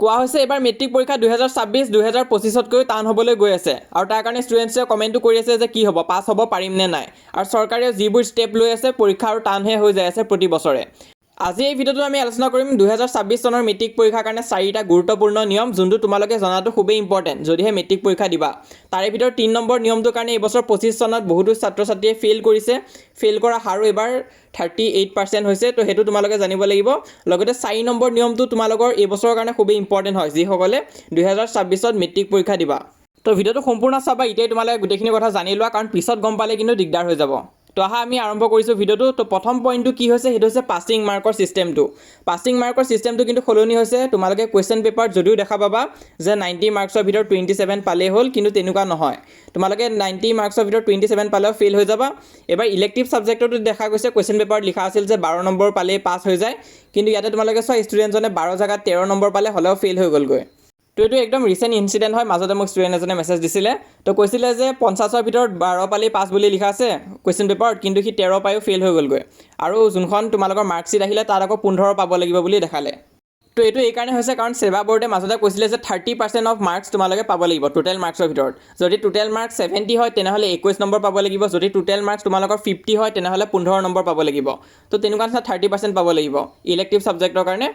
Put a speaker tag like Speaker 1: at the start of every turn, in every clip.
Speaker 1: কোৱা হৈছে এইবাৰ মেট্ৰিক পৰীক্ষা দুহেজাৰ ছাব্বিছ দুহেজাৰ পঁচিছতকৈ টান হ'বলৈ গৈ আছে। আৰু তাৰ কাৰণে ষ্টুডেণ্টছে কমেণ্টটো কৰি আছে যে কি হ'ব পাছ হ'ব পাৰিম নে নাই। আৰু চৰকাৰে যিবোৰ ষ্টেপ লৈ আছে পৰীক্ষা আৰু টানহে হৈ যাই আছে প্ৰতি বছৰে। আজি এই ভিডিঅ'টোত আমি আলোচনা কৰিম দুহেজাৰ ছাব্বিছ চনৰ মেট্ৰিক পৰীক্ষাৰ কাৰণে চাৰিটা গুৰুত্বপূৰ্ণ নিয়ম যোনটো তোমালোকে জনাটো খুবেই ইম্পৰ্টেণ্ট যদিহে মেট্ৰিক পৰীক্ষা দিবা। তাৰে ভিতৰত তিনি নম্বৰ নিয়মটোৰ কাৰণে এইবছৰ পঁচিছ চনত বহুতো ছাত্ৰ ছাত্ৰীয়ে ফেইল কৰিছে। ফেইল কৰা হাৰো এইবাৰ থাৰ্টি এইট পাৰ্চেণ্ট হৈছে, তো সেইটো তোমালোকে জানিব লাগিব। লগতে চাৰি নম্বৰ নিয়মটো তোমালোকৰ এইবছৰৰ কাৰণে খুবেই ইম্পৰ্টেণ্ট হয়, যিসকলে দুহেজাৰ ছাব্বিছত মেট্ৰিক পৰীক্ষা দিবা। তো ভিডিঅ'টো সম্পূৰ্ণ চাবা, এতিয়াই তোমালোকে গোটেইখিনি কথা জানি লোৱা, কাৰণ পিছত গম পালে কিন্তু দিগদাৰ হৈ যাব। তো আহা, আমি আৰম্ভ কৰিছোঁ ভিডিঅ'টো। তো প্ৰথম পইণ্টটো কি হৈছে, সেইটো হৈছে পাছিং মাৰ্কৰ ছিষ্টেমটো পাছিং মাৰ্কৰ ছিষ্টেমটো কিন্তু সলনি হৈছে, তোমালোকে কুৱেশ্যন পেপাৰত যদিও দেখা পাবা যে নাইণ্টি মাৰ্কছৰ ভিতৰত টুৱেণ্টি ছেভেন পালেই হ'ল, কিন্তু তেনেকুৱা নহয়। তোমালোকে নাইণ্টি মাৰ্কছৰ ভিতৰত টুৱেণ্টি ছেভেন পালেও ফেইল হৈ যাবা। এবাৰ ইলেক্টিভ ছাবজেক্টতো দেখা গৈছে কুৱেশ্যন পেপাৰত লিখা আছিল যে বাৰ নম্বৰ পালেই পাছ হৈ যায়, কিন্তু ইয়াতে তোমালোকে চোৱা ষ্টুডেণ্টজনে বাৰ জেগাত তেৰ নম্বৰ পালে হ'লেও ফেইল হৈ গ'লগৈ। তো এইটো একদম ৰিচেণ্ট ইনচিডেণ্ট হয়। মাজতে মোক ষ্টুডেণ্ট এজনে মেছেজ দিছিলে। তো কৈছিলে যে, পঞ্চাছৰ ভিতৰত বাৰ পালি পাছ বুলি লিখা আছে কুৱেশ্যন পেপাৰত কিন্তু সি তেৰ পায়ো ফেইল হৈ গ'লগৈ। আৰু যোনখন তোমালোকৰ মাৰ্কশ্বিট আহিলে, তাত আকৌ পোন্ধৰ পাব লাগিব বুলি দেখালে। তো এইটো এইকাৰণে হৈছে, কাৰণ ছেবা বৰ্ডে মাজতে কৈছিলে যে থাৰ্টি পাৰ্চেণ্ট অফ মাৰ্কছ তোমালোকে পাব লাগিব টোটেল মাৰ্কছৰ ভিতৰত। যদি টোটেল মাৰ্কছ ছেভেণ্টি হয়, তেনেহ'লে একৈছ নম্বৰ পাব লাগিব। যদি টোটেল মাৰ্কছ তোমালোকৰ ফিফটি হয়, তেনেহ'লে পোন্ধৰ নম্বৰ পাব লাগিব। তো তেনেকুৱা নিচিনা থাৰ্টি পাৰ্চেণ্ট পাব লাগিব। ইলেক্টিভ ছাবজেক্টৰ কাৰণে।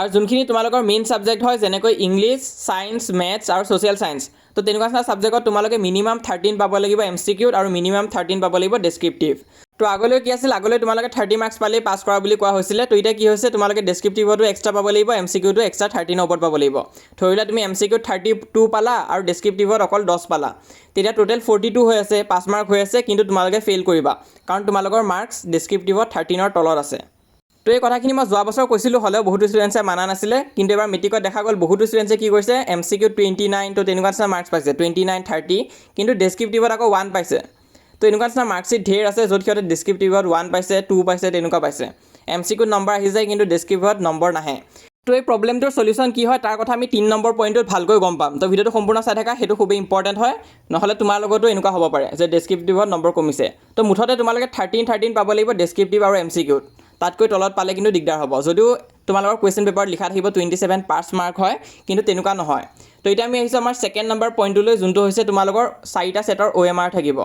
Speaker 1: আৰু যোনখিনি তোমালোকৰ মেইন ছাবজেক্ট হয়, যেনেকৈ ইংলিছ ছায়েন্স মেথছ আৰু ছ'চিয়েল ছায়েন্স তো তেনেকুৱা নিচিনা ছাবজেক্টত তোমালোকে মিনিমাম থাৰ্টিন পাব লাগিব এম চি কিউত আৰু মিনিমাম থাৰ্টিন পাব লাগিব ডেছক্ৰিপটিভ তো আগলৈ কি আছিল? আগলৈ তোমালোকে থাৰ্টি মাৰ্কছ পালেই পাছ কৰা বুলি কোৱা হৈছিলে। তো এতিয়া কি হৈছে? তোমালোকে ডেছক্ৰিপটিভতো এক্সট্ৰা পাব লাগিব এম চি কিউটো এক্সট্ৰা থাৰ্টিনৰ ওপৰত পাব লাগিব। ধৰি লোৱা তুমি এম চি কিউত থাৰ্টি টু পালা আৰু ডেছক্ৰিপটিভত অকল দহ পালা। তেতিয়া টোটেল ফৰ্টি টু হৈ আছে, পাঁচ মাৰ্ক হৈ আছে, কিন্তু তোমালোকে ফেইল কৰিবা। কাৰণ তোমালোকৰ মাৰ্কছ ডেছক্ৰিপটিভত থাৰ্টিনৰ তলত আছে। তো এই কথাখিনি মই যোৱা বছৰ কৈছিলোঁ, হ'লেও বহুতো ষ্টুডেণ্টছে মানা নাছিলে। কিন্তু এবাৰ মেট্ৰিকত দেখা গ'ল, বহুতো ষ্টুডেণ্টছে কি কৰিছে এম চি কিউত টুৱেণ্টি নাইন তো তেনেকুৱা নিচিনা মাৰ্কছ পাইছে টুৱেণ্টি নাইন থাৰ্টি কিন্তু ডেছক্ৰিপটিভত আকৌ ওৱান পাইছে। তো এনেকুৱা নিচিনা মাৰ্কশ্বিট ধেৰ আছে, য'ত সিহঁতে ডেছক্ৰিপটিভত ওৱান পাইছে টু পাইছে, তেনেকুৱা পাইছে। এম চি কিউত নম্বৰ আহি যায়, কিন্তু ডেছক্ৰিপটিভত নম্বৰ নাহে। তো এই প্ৰব্লেমটোৰ চলিউশ্যন কি হয়, তাৰ কথা আমি তিনি নম্বৰ পইণ্টটোত ভালকৈ গম পাম। তো ভিডিঅ'টো সম্পূৰ্ণ চাই থাকা, সেইটো খুবেই ইম্পৰ্টেণ্ট হয়। নহ'লে তোমাৰ লগতো এনেকুৱা হ'ব পাৰে, যে ডেছক্ৰিপটিভত নম্বৰ কমিছে। তো মুঠতে তোমালোকে থাৰ্টিন থাৰ্টিন পাব লাগিব ডেছক্ৰিপটিভ আৰু এম চি কিউত তাতকৈ তলত পালে কিন্তু দিগদাৰ হ'ব। যদিও তোমালোকৰ কুৱেশ্যন পেপাৰত লিখা থাকিব টুৱেণ্টি ছেভেন পাছ মাৰ্ক হয়, কিন্তু তেনেকুৱা নহয়। তো এতিয়া আমি আহিছোঁ আমাৰ ছেকেণ্ড নম্বৰ পইণ্টটোলৈ যোনটো হৈছে তোমালোকৰ চাৰিটা ছেটৰ অ' এম আৰ থাকিব।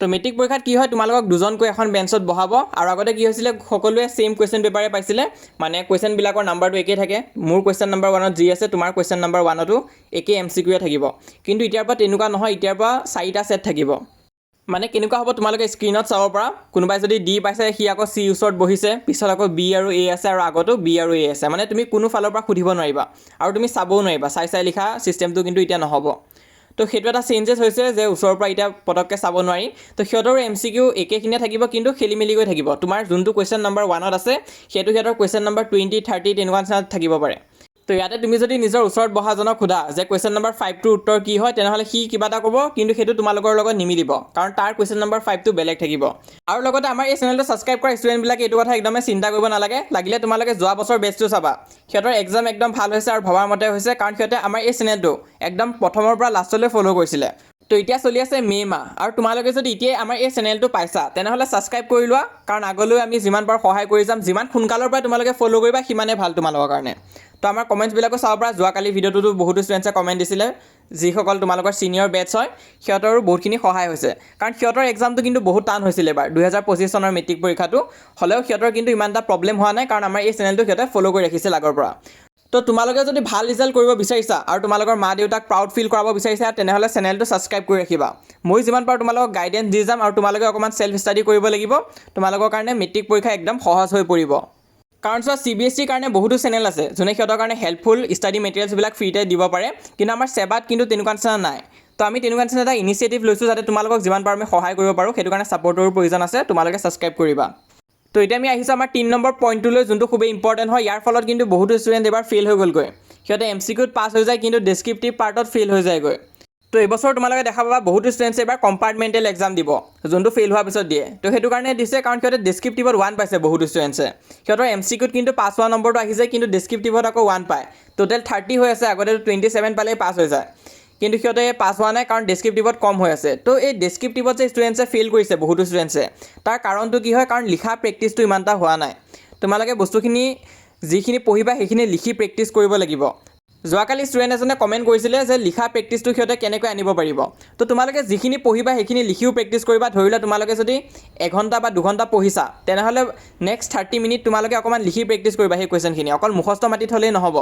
Speaker 1: তো মেট্ৰিক পৰীক্ষাত কি হয়, তোমালোকক দুজনকৈ এখন বেঞ্চত বহাব আৰু আগতে কি হৈছিলে, সকলোৱে ছেইম কুৱেশ্যন পেপাৰে পাইছিলে। মানে কুৱেশ্যনবিলাকৰ নাম্বাৰটো একেই থাকে। মোৰ কুৱেশ্যন নাম্বাৰ ওৱানত যি আছে, তোমাৰ কুৱেশ্যন নাম্বাৰ ওৱানতো একেই এম চি কিউৱে থাকিব। কিন্তু এতিয়াৰ পৰা তেনেকুৱা নহয়, এতিয়াৰ পৰা চাৰিটা ছেট থাকিব। মানে কেনেকুৱা হ'ব তোমালোকে স্ক্ৰীণত চাব পৰা। কোনোবাই যদি ডি পাইছে, সি আকৌ চি ওচৰত বহিছে। পিছত আকৌ বি আৰু এ আছে আৰু আগতো বি আৰু এ আছে। মানে তুমি কোনো ফালৰ পৰা সুধিব নোৱাৰিবা আৰু তুমি চাবও নোৱাৰিবা। চাই চাই লিখা ছিষ্টেমটো কিন্তু এতিয়া নহ'ব। তো সেইটো এটা চেঞ্জেছ হৈছে যে ওচৰৰ পৰা এতিয়া পটককৈ চাব নোৱাৰি। তো সিহঁতৰো এম চি কিউ একেখিনিয়ে থাকিব, কিন্তু খেলি মেলি গৈ থাকিব। তোমাৰ যোনটো কুৱেশ্যন নম্বৰ ওৱানত আছে, সেইটো সিহঁতৰ কুৱেশ্যন নম্বৰ টুৱেণ্টি থাৰ্টি তেনেকুৱা নিচিনা থাকিব পাৰে। তো ইয়াতে তুমি যদি নিজৰ ওচৰত বহাজনক সোধা যে কুৱেশ্যন নম্বৰ ফাইভটোৰ উত্তৰ কি হয় তেনেহ'লে সি কিবা এটা ক'ব কিন্তু সেইটো তোমালোকৰ লগত নিমিলিব কাৰণ তাৰ কুৱেশ্যন নম্বৰ ফাইভটো বেলেগ থাকিব। আৰু লগতে আমাৰ এই চেনেলটো ছাবস্ক্ৰাইব কৰা ষ্টুডেণ্টবিলাকে এইটো কথা একদমেই চিন্তা কৰিব নালাগে লাগিলে তোমালোকে যোৱা বছৰ বেচটো চাবা। সিহঁতৰ এক্সাম একদম ভাল হৈছে আৰু ভবাৰ মতে হৈছে কাৰণ সিহঁতে আমাৰ এই চেনেলটো একদম প্ৰথমৰ পৰা লাষ্টলৈ ফ'ল' কৰিছিলে। তো এতিয়া চলি আছে মে' মাহ আৰু তোমালোকে যদি এতিয়াই আমাৰ এই চেনেলটো পাইছা তেনেহ'লে ছাবস্ক্ৰাইব কৰি লোৱা কাৰণ আগলৈ আমি যিমান পাৰোঁ সহায় কৰি যাম যিমান সোনকালৰ পৰা তোমালোকে ফ'ল' কৰিবা সিমানেই ভাল তোমালোকৰ কাৰণে। তো আমাৰ কমেণ্টছবিলাকো চাব পৰা। যোৱাকালি ভিডিঅ'টোতো বহুতো ষ্টুডেণ্টছে কমেণ্ট দিছিলে যিসকল তোমালোকৰ ছিনিয়ৰ বেটছ হয় সিহঁতৰো বহুতখিনি সহায় হৈছে। কাৰণ সিহঁতৰ এক্সামটো কিন্তু বহুত টান হৈছিলে এবাৰ দুহেজাৰ পঁচিছ চনৰ মেট্ৰিক পৰীক্ষাটো। হ'লেও সিহঁতৰ কিন্তু ইমান এটা প্ৰব্লেম হোৱা নাই কাৰণ আমাৰ এই চেনেলটো সিহঁতে ফ'ল' কৰি ৰাখিছিল আগৰ পৰা। তো তোমালোকে যদি ভাল ৰিজাল্ট কৰিব বিচাৰিছা আৰু তোমালোকৰ মা দেউতাক প্ৰাউড ফিল কৰাব বিচাৰিছা তেনেহ'লে চেনেলটো ছাবস্ক্ৰাইব কৰি ৰাখিবা। মই যিমান পাৰোঁ তোমালোকক গাইডেঞ্চ দি যাম আৰু তোমালোকে অকণমান ছেল্ফ ষ্টাডি কৰিব লাগিব। তোমালোকৰ কাৰণে মেট্ৰিক পৰীক্ষা একদম সহজ হৈ পৰিব। কাৰণ চোৱা চি বি এছ চিৰ কাৰণে বহুতো চেনেল আছে, যোনে সিহঁতৰ কাৰণে হেল্পফুল ষ্টাডি মেটেৰিয়েলছবিলাক ফ্ৰীতে দিব পাৰে, কিন্তু আমাৰ ছেবাত কিন্তু তেনেকুৱা নিচিনা নাই। তো আমি তেনেকুৱা নিচিনা এটা ইনিচিয়েটিভ লৈছোঁ যাতে তোমালোকক যিমান পাৰোঁ আমি সহায় কৰিব পাৰোঁ, সেইটো কাৰণে ছাপৰ্টৰো প্ৰয়োজন আছে, তোমালোকে ছাবস্ক্ৰাইব কৰিবা। তো এতিয়া আমি আহিছোঁ আমাৰ তিনি নম্বৰ পইণ্টটোলৈ যোনটো খুবেই ইম্পৰ্টেণ্ট হয়, ইয়াৰ ফলত কিন্তু বহুতো ষ্টুডেণ্ট এবাৰ ফেইল হৈ গ'লগৈ। সিহঁতে এম চি কিউত পাছ হৈ যায়, কিন্তু ডেছক্ৰিপটিভ পাৰ্টত ফেইল হৈ যায়গৈ। তো এইবছৰ তোমালোকে দেখা পাবা বহুতো ষ্টুডেণ্টছে এবাৰ কম্পাৰ্টমেণ্টেল এক্সাম দিব, যোনটো ফেইল হোৱাৰ পিছত দিয়ে। তো সেইটো কাৰণে দিছে কাৰণ সিহঁতে ডেছক্ৰিপটিভত ওৱান পাইছে বহুতো ষ্টুডেণ্টছে সিহঁতৰ এম চি কিউত কিন্তু পাছ হোৱা নম্বৰটো আহিছে, কিন্তু ডেছক্ৰিপটিভত আকৌ ওৱান পায়। টোটেল থাৰ্টি হৈ আছে আগতে টুৱেণ্টি ছেভেন পালেই পাছ হৈ যায়। কিন্তু সিহঁতে পাছ হোৱা নাই কাৰণ ডেছক্ৰিপটিভত কম হৈ আছে। তো এই ডেছক্ৰিপটিভত যে ষ্টুডেণ্টছে ফেইল কৰিছে বহুতো ষ্টুডেণ্টছে তাৰ কাৰণটো কি হয় কাৰণ লিখা প্ৰেক্টিচটো ইমান এটা হোৱা নাই। তোমালোকে বস্তুখিনি যিখিনি পঢ়িবা সেইখিনি লিখি প্ৰেক্টিচ কৰিব লাগিব। যোৱাকালি ষ্টুডেণ্ট এজনে কমেণ্ট কৰিছিলে যে লিখা প্ৰেক্টিচটো সিহঁতে কেনেকৈ আনিব পাৰিব। তো তোমালোকে যিখিনি পঢ়িবা সেইখিনি লিখিও প্ৰেক্টিচ কৰিবা। ধৰি লোৱা তোমালোকে যদি এঘণ্টা বা দুঘণ্টা পঢ়িছা তেনেহ'লে নেক্সট থাৰ্টি মিনিট তোমালোকে অকণমান লিখি প্ৰেক্টিচ কৰিবা সেই কুৱেশ্যনখিনি অকল মুখস্থ মাতি থ'লেই নহ'ব।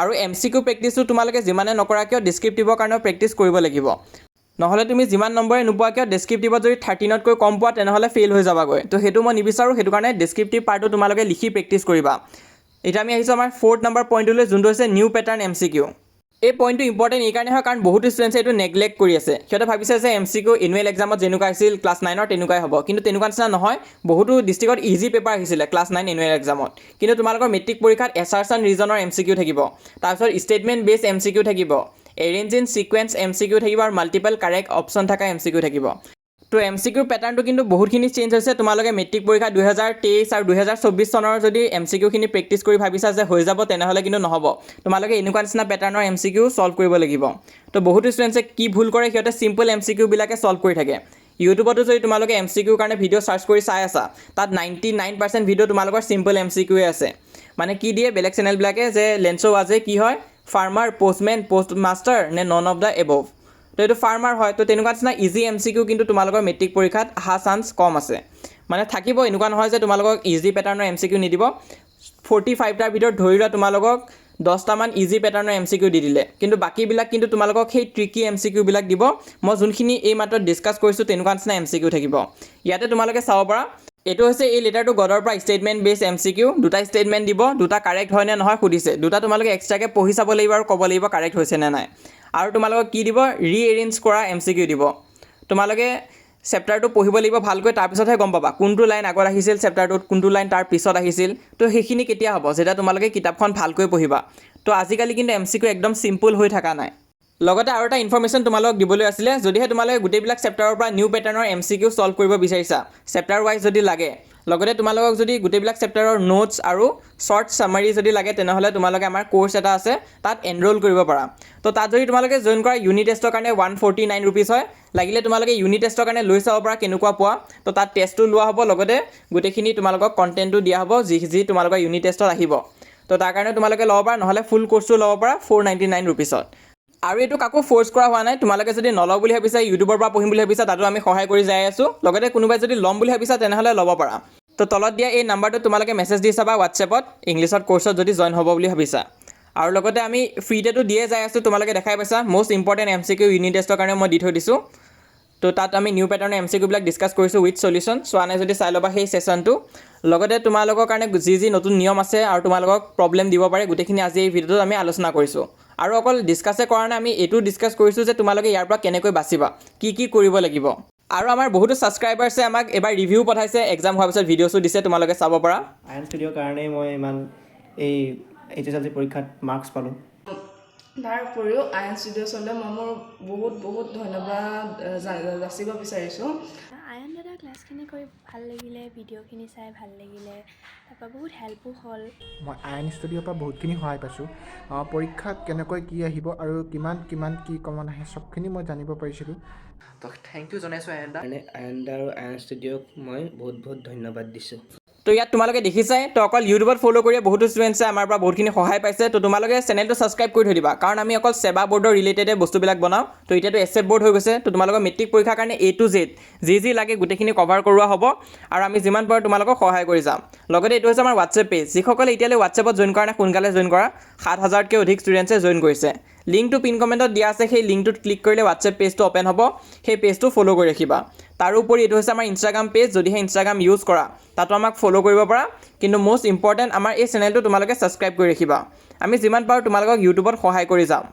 Speaker 1: আৰু এম চি কিউ প্ৰেক্টিচটো তোমালোকে যিমানে নকৰা কিয় ডিছক্ৰিপ্টিভৰ কাৰণেও প্ৰেক্টিচ কৰিব লাগিব। নহ'লে তুমি যিমান নম্বৰে নোপোৱা কিয় ডেছক্ৰিপ্টিভত যদি থাৰ্টিনতকৈ কম পোৱা তেনেহ'লে ফেইল হৈ যাবাগৈ। তো সেইটো মই নিবিচাৰোঁ সেইটো কাৰণে ডেছক্ৰিপ্টিভ পাৰ্টটো তোমালোকে লিখি প্ৰেক্টিচ কৰিবা। এতিয়া আমি আহিছোঁ আমাৰ ফ'ৰ্থ নম্বৰ পইণ্টটোলৈ যোনটো হৈছে new pattern M C Q এই পইণ্টটো ইম্পৰ্টেণ্ট এইকাৰণে হয়, কাৰণ বহুতো ষ্টুডেণ্টছে এইটো নেগলেক্ট কৰি আছে। সিহঁতে ভাবিছে যে এম চি কিউ এনুৱেল এক্সামত যেনেকুৱা আহিছিল ক্লাছ নাইনৰ তেনেকুৱাই হ'ব। কিন্তু তেনেকুৱা নিচিনা নহয়, বহুতো ডিষ্ট্ৰিক্টত ইজি পেপাৰ আহিছিলে ক্লাছ নাইন এনুৱেল এক্সামত কিন্তু তোমালোকৰ মেট্ৰিক পৰীক্ষাত এছাৰছন ৰিজনৰ এম চি কিউ থাকিব। তাৰপিছত statement based M C Q থাকিব। Arrange in sequence M C Q থাকিব আৰু মাল্টিপল কাৰেক্ট অপশ্যন থকা এম চি কিউ থাকিব। তো এম চি কিউৰ পেটাৰ্ণটো কিন্তু বহুতখিনি চেঞ্জ হৈছে। তোমালোকে মেট্ৰিক পৰীক্ষা দুহেজাৰ তেইছ আৰু দুহেজাৰ চৌব্বিছ চনৰ যদি এম চি কিউখিনি প্ৰেক্টিচ কৰি ভাবিছা যে হৈ যাব, তেনেহ'লে কিন্তু নহ'ব। তোমালোকে এনেকুৱা নিচিনা পেটাৰ্ণৰ এম চি কিউ ছল্ভ কৰিব লাগিব। তো বহুতো ষ্টুডেণ্টছে কি ভুল কৰে, সিহঁতে চিম্পল এম চি কিউবিলাকে ছল্ভ কৰি থাকে। ইউটিউবতো যদি তোমালোকে এম চি কিউৰ কাৰণে ভিডিঅ' চাৰ্চ কৰি চাই আছা, তাত নাইণ্টি নাইন পাৰ্চেণ্ট ভিডিঅ' তোমালোকৰ চিম্পল এম চি কিউৱে আছে। মানে কি দিয়ে বেলেগ চেনেলবিলাকে যে লেন্স' ৱাজে কি হয়? ফাৰ্মাৰ পষ্টমেন পষ্ট মাষ্টাৰ নে নন অফ দ্য এবভ তো এইটো ফাৰ্মাৰ হয় তো তেনেকুৱা নিচিনা ইজি এম চি কিউ কিন্তু তোমালোকৰ মেট্ৰিক পৰীক্ষাত অহা চান্স কম আছে। মানে থাকিব এনেকুৱা নহয় যে তোমালোকক ইজি পেটাৰ্ণৰ এম চি কিউ নিদিব। ফৰ্টি ফাইভটাৰ ভিতৰত ধৰি লোৱা তোমালোকক দহটামান ইজি পেটাৰ্ণৰ এম চি কিউ দি দিলে। কিন্তু বাকীবিলাক কিন্তু তোমালোকক সেই ট্ৰিকি এম চি কিউবিলাক দিব। মই যোনখিনি এই মাত্ৰ ডিছকাছ কৰিছোঁ তেনেকুৱা নিচিনা এম চি কিউ থাকিব। ইয়াতে তোমালোকে চাব পাৰা এইটো হৈছে এই লেটাৰটো গডৰ পৰা statement based M C Q দুটা ষ্টেটমেণ্ট দিব দুটা কাৰেক্ট হয় নে নহয় সুধিছে। দুটা তোমালোকে এক্সট্ৰাকৈ পঢ়ি চাব লাগিব আৰু ক'ব লাগিব কাৰেক্ট হৈছে নে নাই। আৰু তোমালোকক কি দিব? ৰি এৰেঞ্জ কৰা এম চি কিউ দিব। তোমালোকে চেপ্টাৰটো পঢ়িব লাগিব ভালকৈ, তাৰপিছতহে গম পাবা কোনটো লাইন আগত আহিছিল চেপ্টাৰটোত কোনটো লাইন তাৰ পিছত আহিছিল। তো সেইখিনি কেতিয়া হ'ব? যেতিয়া তোমালোকে কিতাপখন ভালকৈ পঢ়িবা। তো আজিকালি কিন্তু এম চি কিউ একদম চিম্পুল হৈ থকা নাই। লগতে আৰু এটা ইনফৰ্মেশ্যন তোমালোকক দিবলৈ আছিলে, যদিহে তোমালোকে গোটেইবিলাক চেপ্টাৰৰ পৰা নিউ পেটাৰ্ণৰ এম চি কিউ ছল্ভ কৰিব বিচাৰিছা। চেপ্টাৰ ৱাইজ যদি লাগে লগতে তোমালোকক যদি গোটেইবিলাক চেপ্টাৰৰ নোটছ আৰু শ্বৰ্ট চামাৰী যদি লাগে, তেনেহ'লে তোমালোকে আমাৰ কোৰ্চ এটা আছে, তাত এনৰোল কৰিব পাৰা। তো তাত যদি তোমালোকে জইন কৰা ইউনিট টেষ্টৰ কাৰণে ওৱান ফৰ্টি নাইন ৰুপিজ হয়, লাগিলে তোমালোকে ইউনিট টেষ্টৰ কাৰণে লৈ চাব পাৰা কেনেকুৱা পোৱা। তো তাত টেষ্টটো লোৱা হ'ব, লগতে গোটেইখিনি তোমালোকক কণ্টেণ্টটো দিয়া হ'ব, যি যি তোমালোকৰ ইউনিট টেষ্টত আহিব। তো তাৰ কাৰণে তোমালোকে ল'ব পাৰা, নহ'লে ফুল কোৰ্চটো ল'ব পাৰা ফ'ৰ নাইণ্টি নাইন ৰুপিছত আৰু এইটো কাকো ফ'ৰ্চ কৰা হোৱা নাই। তোমালোকে যদি নলওঁ বুলি ভাবিছা ইউটিউবৰ পৰা পঢ়িম বুলি ভাবিছা, তাতো আমি সহায় কৰি যাই আছোঁ। লগতে কোনোবাই যদি ল'ম বুলি ভাবিছা, তেনেহ'লে ল'ব পাৰা। তো তলত দিয়া এই নাম্বাৰটোত তোমালোকে মেছেজ দি চাবা হোৱাটছএপত ইংলিছত কৰ্চত যদি জইন হ'ব বুলি ভাবিছা। আৰু লগতে আমি ফ্ৰীতেতো দিয়ে যাই আছোঁ, তোমালোকে দেখাই পাইছা most important M C Q unit টেষ্টৰ কাৰণে মই দি থৈ দিছোঁ। তো তাত আমি নিউ পেটাৰ্ণৰ এম চি কিউবিলাক ডিছকাছ কৰিছোঁ উইথ চলিউশ্যন চোৱা নাই যদি চাই ল'বা সেই ছেশ্যনটো লগতে তোমালোকৰ কাৰণে যি যি নতুন নিয়ম আছে আৰু তোমালোকক প্ৰব্লেম দিব পাৰে, গোটেইখিনি আজি এই ভিডিঅ'টোত আমি আলোচনা কৰিছোঁ। আৰু অকল ডিছকাছে কৰা নাই আমি এইটো ডিছকাছ কৰিছোঁ যে তোমালোকে ইয়াৰ পৰা কেনেকৈ বাচিবা কি কি কৰিব লাগিব। আৰু আমাৰ বহুতো ছাবস্ক্ৰাইবাৰ্ছে আমাক এবাৰ ৰিভিউ পঠাইছে এক্সাম হোৱাৰ পিছত ভিডিঅ'ছো দিছে তোমালোকে চাব পাৰা।
Speaker 2: আয়ন ষ্টুডিঅ'ৰ কাৰণেই মই ইমান এই এইচ এছ এল চি পৰীক্ষাত মাৰ্কছ পালোঁ।
Speaker 3: তাৰ উপৰিও আইন ষ্টুডিঅ'চলৈ মই মোৰ বহুত বহুত ধন্যবাদ যাচিব বিচাৰিছোঁ।
Speaker 4: দাদা ক্লাছখিনি কৰি ভাল লাগিলে ভিডিঅ'খিনি চাই ভাল লাগিলে তাৰপৰা বহুত হেল্পো হ'ল।
Speaker 5: মই আইন ষ্টুডিঅ'ৰ পৰা বহুতখিনি সহায় পাইছোঁ। পৰীক্ষাত কেনেকৈ কি আহিব আৰু কিমান কিমান কি কমন আহে চবখিনি মই জানিব পাৰিছিলোঁ।
Speaker 2: তো থেংক ইউ জনাইছোঁ আয়ন দা
Speaker 6: কাৰণে আয়ন্দা আৰু আয়ন ষ্টুডিঅ'ক মই বহুত বহুত ধন্যবাদ দিছোঁ।
Speaker 1: তো ইয়াত তোমালোকে দেখিছাই, তো অকল ইউটিউবত ফ'ল' কৰিয়ে বহুতো ষ্টুডেণ্টছে আমাৰ পৰা বহুতখিনি সহায় পাইছে, তো তোমালোকে চেনেলটো ছাবস্ক্ৰাইব কৰি থৈ দিবা। কাৰণ আমি অকল ছেবা বৰ্ডৰ ৰিলেটেডে বস্তুবিলাক বনাওঁ, তো এতিয়াতো এছ বৰ্ড হৈ গৈছে, তো তোমালোকৰ মেট্ৰিক পৰীক্ষাৰ কাৰণে এ টু জেড যি যি লাগে গোটেইখিনি কভাৰ কৰোৱা হ'ব, আৰু আমি যিমান পাৰোঁ তোমালোকক সহায় কৰি যাম। লগতে এইটো হৈছে আমাৰ হোৱাটছএপ পেজ যিসকলে এতিয়ালৈ হোৱাটছএপত জইন কৰা নাই, সোনকালে জইন কৰা সাত হাজাৰতকৈ অধিক ষ্টুডেণ্টছে জইন কৰিছে। লিংকটো পিন কমেণ্টত দিয়া আছে, সেই লিংকটোত ক্লিক কৰিলে হোৱাটছএপ পেজটো অ'পেন হ'ব, সেই পেজটো ফ'ল' কৰি ৰাখিবা। তাৰোপৰি এইটো হৈছে আমাৰ ইনষ্টাগ্ৰাম পেজ যদিহে ইনষ্টাগ্ৰাম ইউজ কৰা, তাতো আমাক ফ'ল' কৰিব পাৰা। কিন্তু মষ্ট ইম্পৰ্টেণ্ট আমাৰ এই চেনেলটো তোমালোকে ছাবস্ক্ৰাইব কৰি ৰাখিবা। আমি যিমান পাৰোঁ তোমালোকক ইউটিউবত সহায় কৰি যাম।